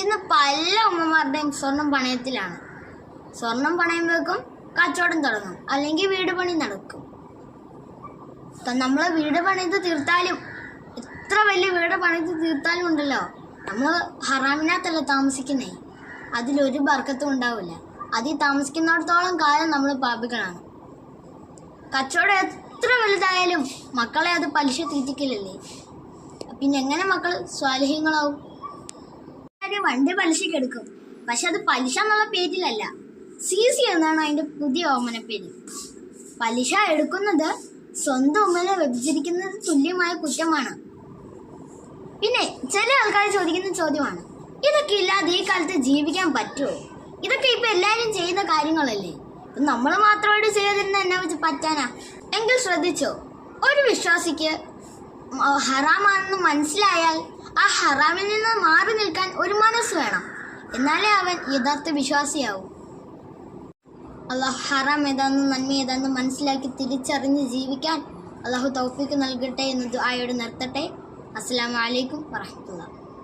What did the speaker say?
ഇന്ന് പല ഉമ്മമാരുടെയും സ്വർണം പണയത്തിലാണ്. സ്വർണം പണയം വെക്കും കച്ചവടം തുടങ്ങും അല്ലെങ്കിൽ വീട് പണി നടക്കും. നമ്മൾ വീട് പണിത് തീർത്താലും എത്ര വലിയ വീട് പണിത് തീർത്താലും ഉണ്ടല്ലോ. നമ്മൾ ഹറാമിനകത്തല്ല താമസിക്കുന്നേ? അതിലൊരു ബർക്കത്തും ഉണ്ടാവില്ല. അതിൽ താമസിക്കുന്നിടത്തോളം കാലം നമ്മൾ പാപികളാണ്. കച്ചവടം എത്ര വലുതായാലും മക്കളെ അത് പലിശ തീറ്റിക്കില്ലല്ലേ പിന്നെ എങ്ങനെ മക്കൾ സ്വാലഹ്യങ്ങളാവും ഒരു വണ്ടി പലിശക്ക് എടുക്കും. പക്ഷെ അത് പലിശ എന്നുള്ള പേരിലല്ല. സി സി എന്നാണ് അതിന്റെ പുതിയ ഓമന പേര്. പലിശ എടുക്കുന്നത് സ്വന്തം ഉമ്മനെ വ്യഭിചരിക്കുന്നത് തുല്യമായ കുറ്റമാണ്. പിന്നെ ചില ആൾക്കാർ ചോദിക്കുന്ന ചോദ്യമാണ് ഇതൊക്കെ ഇല്ലാതെ ഈ കാലത്ത് ജീവിക്കാൻ പറ്റുമോ ഇതൊക്കെ ഇപ്പൊ എല്ലാവരും ചെയ്യുന്ന കാര്യങ്ങളല്ലേ? നമ്മൾ മാത്രമായിട്ട് ചെയ്തിരുന്ന എന്നെ വെച്ച് പറ്റാനാ? എങ്കിൽ ശ്രദ്ധിച്ചോ? ഒരു വിശ്വാസിക്ക് ഹറാമാണെന്ന് മനസ്സിലായാൽ ആ ഹറാമിൽ നിന്ന് മാറി നിൽക്കാൻ ഒരു മനസ്സ് വേണം. എന്നാലേ അവൻ യഥാർത്ഥ വിശ്വാസിയാവും. അള്ളാഹു ഹറാം ഏതാന്ന് നന്മ ഏതാന്ന് മനസ്സിലാക്കി തിരിച്ചറിഞ്ഞ് ജീവിക്കാൻ അള്ളാഹു തൗഫീക്ക് നൽകട്ടെ എന്ന് ദുആയോട് നിർത്തട്ടെ. അസ്സാം വലൈക്കും വറഹ്മത്തുള്ളാഹി.